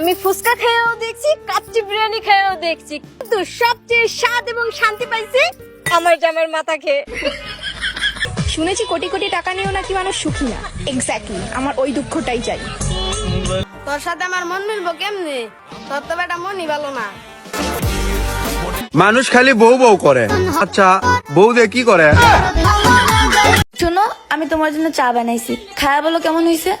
আমি ফুচকা খেয়েও দেখছি কাচ্চি বিরিয়ানি খেয়েও দেখছি। কিন্তু সবচেয়ে স্বাদ এবং শান্তি পাইছি আমার জামার মাথা খেয়ে। শুনেছি কোটি কোটি টাকা নিয়েও নাকি মানুষ সুখী না। এক্স্যাক্টলি আমার ওই দুঃখটাই চাই তোর সাথে আমার মন মিলবো কেমনে? তোর তো বেটা মনই ভালো না। মানুষ খালি বউ বউ করে। আচ্ছা বউ দিয়ে কি করে? শোনো আমি তোমার জন্য চা বানাইছি। খায়া বলো কেমন হয়েছে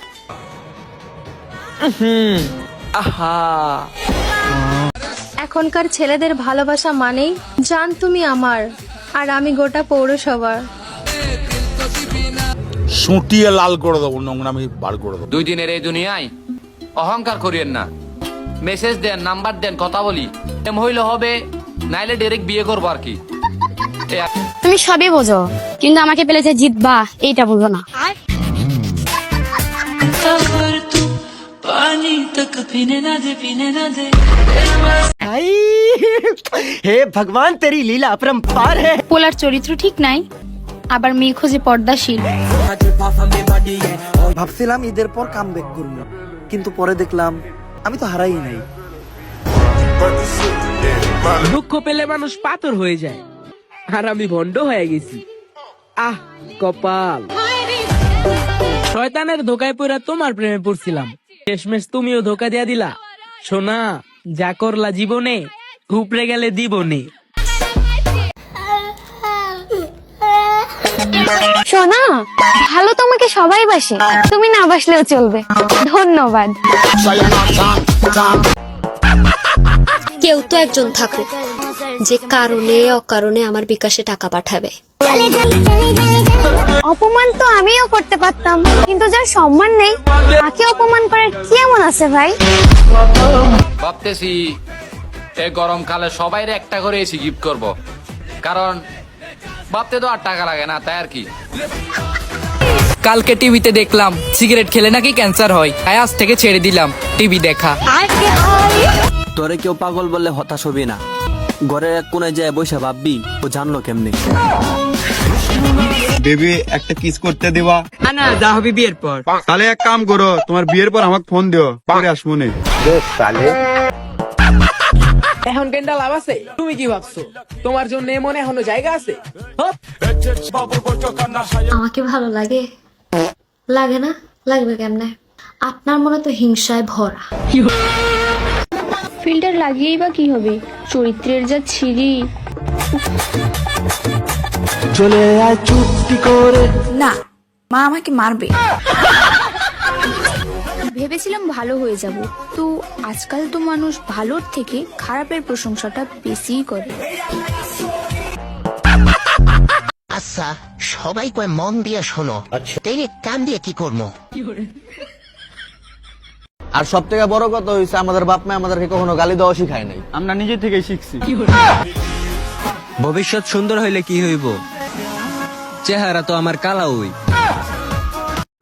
এখনকার ছেলেদের ভালোবাসা মানেই জান তুমি আমার আর আমি গোটা পৌরসভার। সুটিয়ে লাল করে দেবো নোংরামি বার করে দেবো। দুই দিনের এই দুনিয়ায় অহংকার করিয়েন না। মেসেজ দেন নাম্বার দেন কথা বলি। এম হইলে হবে নাইলে ডাইরেক্ট বিয়ে করব আর কি। তুমি সবই বোঝো কিন্তু আমাকে পেলে যে জিতবা এইটা বুঝো না। हे भगवान तेरी लीला अपरंपार है পোলার চরিত্র ঠিক নাই আবার মেয়ে খোঁজে পর্দাশীল ভাবছিলাম ঈদের পর কাম ব্যাক করবো কিন্তু পরে দেখলাম আমি তো হারাই নাই দুঃখ পেলে মানুষ পাথর হয়ে যায় আর আমি ভন্ড হয়ে গেছি আহ কপাল শয়তানের ধোকায় পড়া তোমার প্রেমে পড়ছিলাম শেষমেশ তুমিও ধোকা দিয়া দিলা। সোনা যা করলা জীবনে ঘুপড়ে গেলে দিবনে। শোনা ভালো তোমাকে সবাই বাসে। তুমি না বাসলেও চলবে। ধন্যবাদ। কেউ তো একজন থাকুক যে কারণে অকারণে আমার বিকাশে টাকা পাঠাবে। অপমান তো আমিও করতে পারতাম কিন্তু যার সম্মান নেই তাকে অপমান করার কি এমন আছে ভাই? ভাবতেছি এই গরমকালে সবাই একটা করে এসি গিফট করব। কারণ ভাবতে তো আর টাকা লাগে না তাই আর কি? কালকে টিভিতে দেখলাম সিগারেট খেলে নাকি ক্যান্সার হয়। তাই আজ থেকে ছেড়ে দিলাম টিভি দেখা। তোরে কেউ পাগল বললে হতাশ হবি না। ঘরের এক কোনায় যায় বসে ভাববি ও জানলো কেমনে। বেবি একটা কিস করতে দিবা? না যা হবে বিয়ের পর। তাহলে এক কাম করো তোমার বিয়ের পর আমাকে ফোন দিও পরে আসব নে। তাহলে। এখন কেনটা লাভ আছে? তুমি কি ভাবছ? তোমার জন্য এ মনে এখনও জায়গা আছে? আমাকে ভালো লাগে? লাগে না? লাগবে কেমনে? আপনার মনে তো হিংসায় ভরা। ফিল্টার লাগিয়েই বা কি হবে? চরিত্রের যা ছিরি। চলে আয় চুপটি করে। না মা আমাকে মারবে। ভেবেছিলাম ভালো হয়ে যাব তো আজকাল তো মানুষ ভালোর থেকে খারাপের প্রশংসাটা বেশিই করে। আচ্ছা সবাই কয় মন দিয়ে শোনো। তাইলে কান দিয়ে কি করব? আর সব থেকে বড় কথা হয়েছে আমাদের বাপ মা আমাদেরকে কখনো গালি দেওয়া শিখায় নাই। আমরা নিজে থেকেই শিখছি। ভবিষ্যৎ সুন্দর হইলে কি হইব? চেহারা তো আমার কালা হই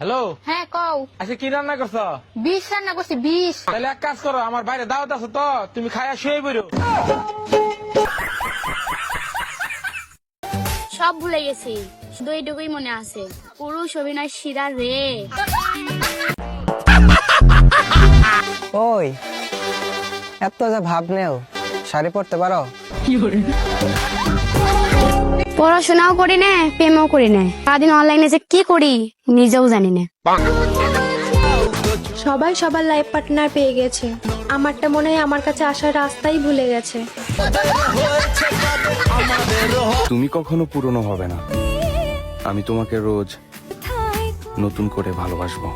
হ্যালো? হ্যাঁ কও। আচ্ছা কি রান্না করছ? বিষ রান্না করছি বিষ তাহলে এক কাজ করো আমার বাইরে দাওয়াত আছে তো তুমি শুয়ে বেরো সব ভুলে গেছি শুধু এইটুকুই মনে আছে। পুরুষ অভিনয় শিরা রে। ওই এত যে ভাব নেও শাড়ি পরতে পারো? পড়াশোনাও করি না প্রেমও করি না। সারাদিন অনলাইনে যে কি করি নিজেও জানি না। সবাই সবার লাইফ পার্টনার পেয়ে গেছে। আমারটা মনে হয় আমার কাছে আসার রাস্তাই ভুলে গেছে। তুমি কখনো পুরনো হবে না। আমি তোমাকে রোজ নতুন করে ভালোবাসবো।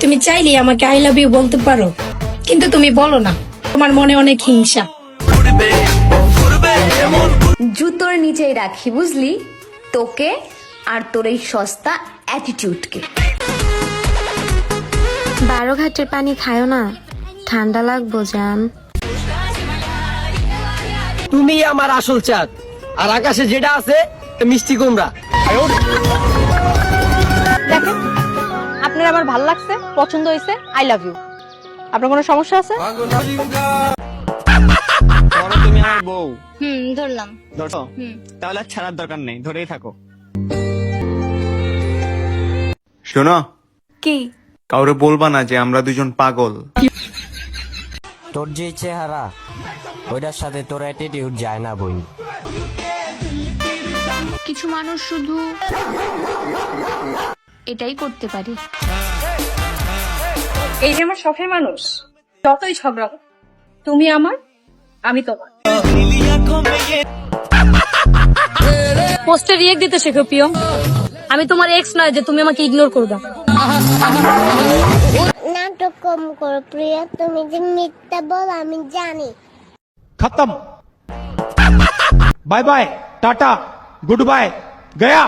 তুমি চাইলে আমাকে আই লাভ ইউ বলতে পারো কিন্তু তুমি বলো না। তোমার মনে অনেক হিংসা। জুতোর নিচেই রাখি বুঝলি? তোকে আর তোর এই সস্তা অ্যাটিটিউডকে বারো ঘাটের পানি খায়ো না। ঠান্ডা লাগবো জান। তুমি আমার আসল চাঁদ। আর আকাশে যেটা আছে মিষ্টি কুমড়া। দেখেন আপনার আমার ভালো লাগছে পছন্দ হয়েছে আই লাভ ইউ আপনার কোনো সমস্যা আছে? তুমি আমার বউ। হুম ধরলাম। ধরো। তাহলে আর ছাড়ার দরকার নেই ধরেই থাকো। শোনো কি? কাউরে বলবা না যে আমরা দুজন পাগল। তোর যে চেহারা ওইটার সাথে তোর অ্যাটিটিউড যায় না বই কিছু মানুষ শুধু এটাই করতে পারি। এই যে আমার শখের মানুষ যতই ঝগড়া তুমি আমার আমি তোমার। পোস্টে রিয়েক্ট দিতে শেখো প্রিয় আমি তোমার এক্স নয় যে তুমি আমাকে ইগনোর করবে নাটক কম করো প্রিয়া তুমি যে মিথ্যা বল আমি জানি। খতম। Bye bye tata good bye Gaya.